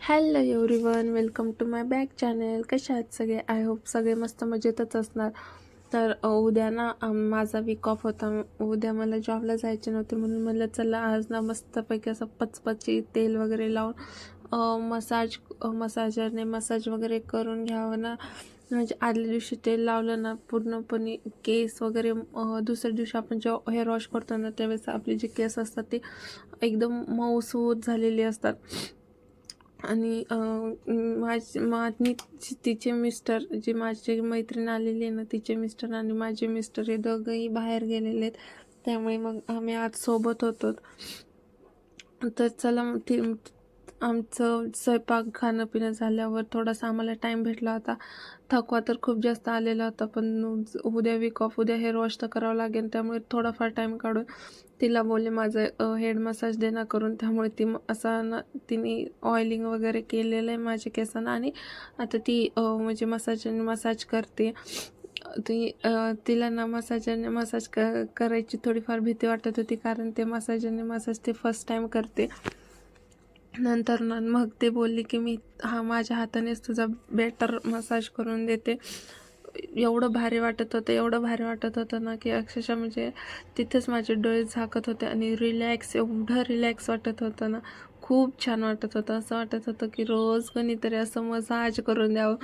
Hello everyone welcome to my back channel. कशा आहेत सगळे? आय होप सगळे मस्त मजेतच असणार. तर उद्या ना माझा वीक ऑफ होता. उद्या मला जॉबला जायचे नव्हते म्हणून म्हणलं चला आज ना मस्तपैकी असं पचपची तेल वगैरे लावून मसाज मसाजरने मसाज वगैरे करून घ्यावं ना. म्हणजे आदल्या दिवशी तेल लावलं ना पूर्णपणे केस वगैरे दुसऱ्या दिवशी आपण जेव्हा हेअर वॉश करतो ना त्यावेळेस आपले जे केस असतात ते एकदम मऊसूत झालेले असतात. आणि माझ माझी तिचे मिस्टर जे माझे मैत्रीण आलेली आहे ना तिचे मिस्टर आणि माझे मिस्टर हे दोघंही बाहेर गेलेले आहेत. त्यामुळे मग आम्ही आज सोबत होतो. तर चला मग ती आमचं स्वयंपाक खाणं पिणं झाल्यावर थोडासा आम्हाला टाईम भेटला होता. थकवा तर खूप जास्त आलेला होता पण उद्या वीक ऑफ उद्या हे रोज तर करावं लागेल त्यामुळे थोडाफार टाईम काढून तिला बोलले माझं हेड मसाज देणं करून. त्यामुळे ती म- असा ना तिने ऑइलिंग वगैरे केलेलं आहे माझ्या केसांना आणि आता ती म्हणजे मसाज मसाज करते. ती तिला ना मसाजाने मसाज क करायची थोडीफार भीती वाटत होती कारण ते मसाजाने मसाज ते फर्स्ट टाईम करते. नंतर ना मग ते बोलले की मी हा माझ्या हातानेच तुझा बेटर मसाज करून देते. एवढं भारी वाटत होतं एवढं भारी वाटत होतं ना की अक्षरशः म्हणजे तिथेच माझे डोळे झाकत होते आणि रिलॅक्स एवढं रिलॅक्स वाटत होतं ना. खूप छान वाटत होतं. असं वाटत होतं की रोज कोणीतरी असं मसाज करून द्यावं.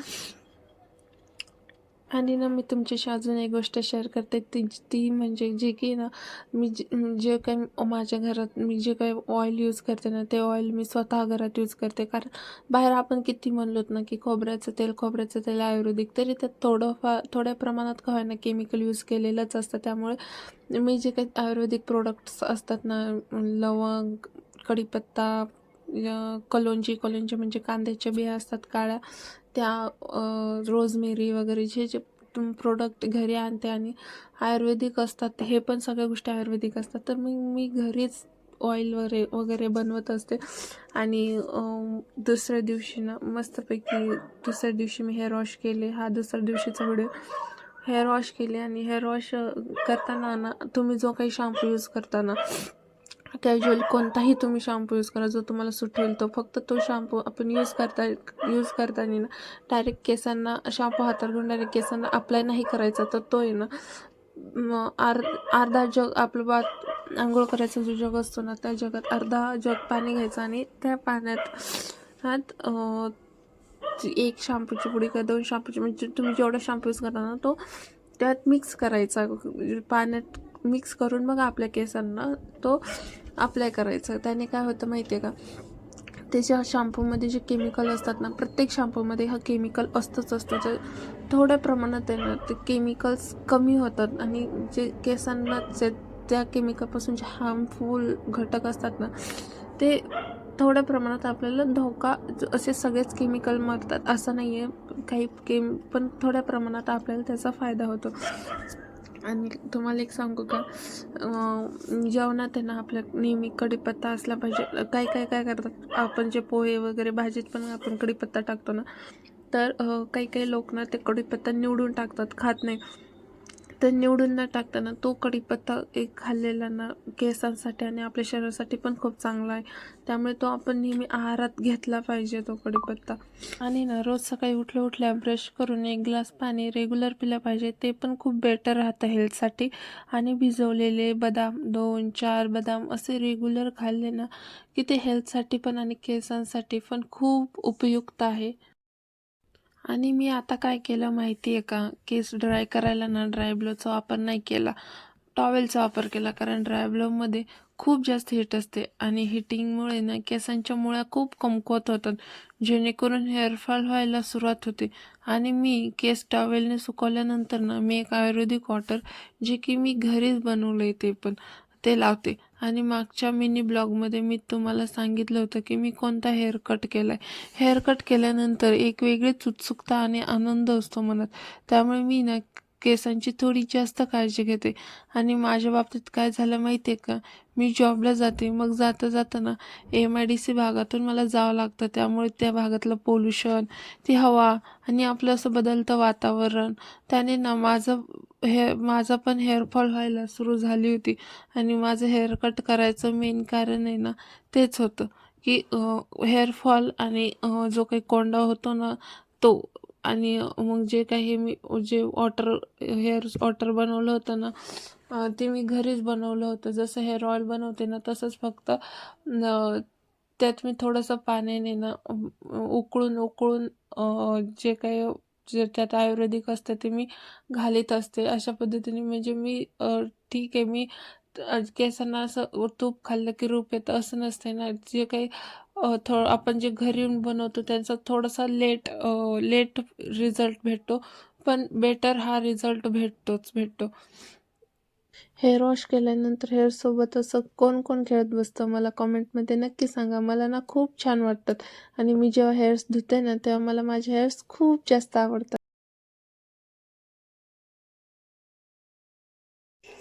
आणि ना मी तुमच्याशी अजून एक गोष्ट शेअर करते. ती ती म्हणजे जे की ना मी जे जे काही माझ्या घरात मी जे काही ऑइल यूज करते ना ते ऑइल मी स्वतः घरात यूज करते. कारण बाहेर आपण किती म्हणलोत ना की खोबऱ्याचं तेल खोबऱ्याचं तेल आयुर्वेदिक तरी त्यात थोडंफार थोड्या प्रमाणात का ना केमिकल यूज केलेलंच असतं. त्यामुळे मी जे काही आयुर्वेदिक प्रोडक्ट्स असतात ना लवंग कढीपत्ता कलोंजी कलोंजी म्हणजे कांद्याच्या बिया असतात काळ्या. त्या रोजमेरी वगैरे जे जे प्रोडक्ट घरी आणते आणि आयुर्वेदिक असतात हे पण सगळ्या गोष्टी आयुर्वेदिक असतात. तर मी मी घरीच ऑइल वगैरे वगैरे बनवत असते. आणि दुसऱ्या दिवशी ना मस्तपैकी दुसऱ्या दिवशी मी हेअर वॉश केले. हा दुसऱ्या दिवशीचा व्हिडिओ हेअर वॉश केले आणि हेअर वॉश करताना ना तुम्ही जो काही शॅम्पू यूज करताना कॅज्युअल कोणताही तुम्ही शॅम्पू यूज करा. जो तुम्हाला सूट होईल तो. फक्त तो शॅम्पू आपण यूज करता यूज करताना ना डायरेक्ट केसांना शॅम्पू हातात घेऊन डायरेक्ट केसांना अप्लाय नाही करायचा. तर तो आहे ना म आर अर्धा जग आपलं बात आंघोळ करायचा जो जग असतो ना त्या जगात अर्धा जग पाणी घ्यायचं आणि त्या पाण्यात हात एक शॅम्पूची पुडी किंवा दोन शॅम्पूची म्हणजे तुम्ही जेवढा शॅम्पू यूज करता ना तो त्यात मिक्स करायचा. पाण्यात मिक्स करून मग आपल्या केसांना तो अप्लाय करायचा. त्याने काय होतं माहिती आहे का त्याच्या शॅम्पूमध्ये जे केमिकल असतात ना प्रत्येक शॅम्पूमध्ये हा केमिकल असतंच असतं जे थोड्या प्रमाणात आहे ना ते केमिकल्स कमी होतात. आणि जे केसांना जे त्या केमिकलपासून जे हार्मफुल घटक असतात ना ते थोड्या प्रमाणात आपल्याला धोका असे सगळेच केमिकल मरतात. असं नाही आहे काही केम पण थोड्या प्रमाणात आपल्याला त्याचा फायदा होतो. आणि तुम्हाला एक सांगू का? जेवणात आहे ना आपल्या नेहमी कढीपत्ता असला पाहिजे. काय काय काय करतात? आपण जे पोहे वगैरे भाजीत पण आपण कढीपत्ता टाकतो ना तर काही काही लोक ना ते कढीपत्ता निवडून टाकतात खात नाही. तर निवडून न टाकताना तो कढीपत्ता एक खाल्लेला ना केसांसाठी आणि आपल्या शरीरासाठी पण खूप चांगला आहे. त्यामुळे तो आपण नेहमी आहारात घेतला पाहिजे तो कढीपत्ता आणि ना रोज सकाळी उठल्या उठल्या ब्रश करून एक ग्लास पाणी रेग्युलर पिलं पाहिजे ते पण खूप बेटर राहतं हेल्थसाठी. आणि भिजवलेले बदाम दोन चार बदाम असे रेग्युलर खाल्ले ना की ते हेल्थसाठी पण आणि केसांसाठी पण खूप उपयुक्त आहे. आणि मी आता काय केलं माहिती आहे का? केस ड्राय करायला ना ड्राय ब्लोचा वापर नाही केला. टॉवेलचा वापर केला कारण ड्राय ब्लोमध्ये खूप जास्त हीट असते आणि हिटिंगमुळे ना केसांच्या मुळ्या खूप कमकुवत होतात. जेणेकरून हेअरफॉल व्हायला सुरुवात होते. आणि मी केस टॉवेलने सुकवल्यानंतर ना मी एक आयुर्वेदिक वॉटर जे की मी घरीच बनवलं आहे ते पण ते लावते. आणि मागच्या मिनी ब्लॉगमध्ये मी तुम्हाला सांगितलं होतं की मी कोणता हेअर कट केला आहे हेअर कट केल्यानंतर एक वेगळीच उत्सुकता आणि आनंद असतो मनात. त्यामुळे मी ना केसांची थोडी जास्त काळजी घेते. आणि माझ्या बाबतीत काय झालं माहिती आहे का? मी जॉबला जाते. मग जाता जाताना एम आय डी सी भागातून मला जावं लागतं. त्यामुळे त्या भागातलं पोल्युशन ती हवा आणि आपलं असं बदलतं वातावरण. त्याने ना माझं हे माझा पण हेअरफॉल व्हायला सुरू झाली होती. आणि माझं हेअर कट करायचं मेन कारण आहे ना तेच होतं. की हेअरफॉल आणि जो काही कोंडा होतो ना तो आणि मग जे काही मी जे वॉटर हेअर वॉटर बनवलं होतं ना ते मी घरीच बनवलं होतं. जसं हेअर ऑइल बनवते ना तसंच फक्त त्यात मी थोडंसं पाण्याने ना उकळून उकळून जे काही जे त्यात आयुर्वेदिक असतं ते मी घालीत असते. अशा पद्धतीने म्हणजे मी ठीक आहे. मी केसांना असं तूप खाल्लं की रूप येतं असं नसते ना. जे काही थोडं आपण जे घरी येऊन बनवतो त्यांचा थोडासा लेट लेट रिझल्ट भेटतो. पण बेटर हा रिझल्ट भेटतोच भेटतो. हेअर वॉश केल्यानंतर हेअरसोबत असं कोण कोण खेळत बसतं मला कॉमेंटमध्ये नक्की सांगा. मला ना खूप छान वाटतात. आणि मी जेव्हा हेअर्स धुते ना तेव्हा मला माझे हेअर्स खूप जास्त आवडतात.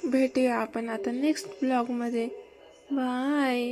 भेटूया आपण आता नेक्स्ट ब्लॉगमध्ये बाय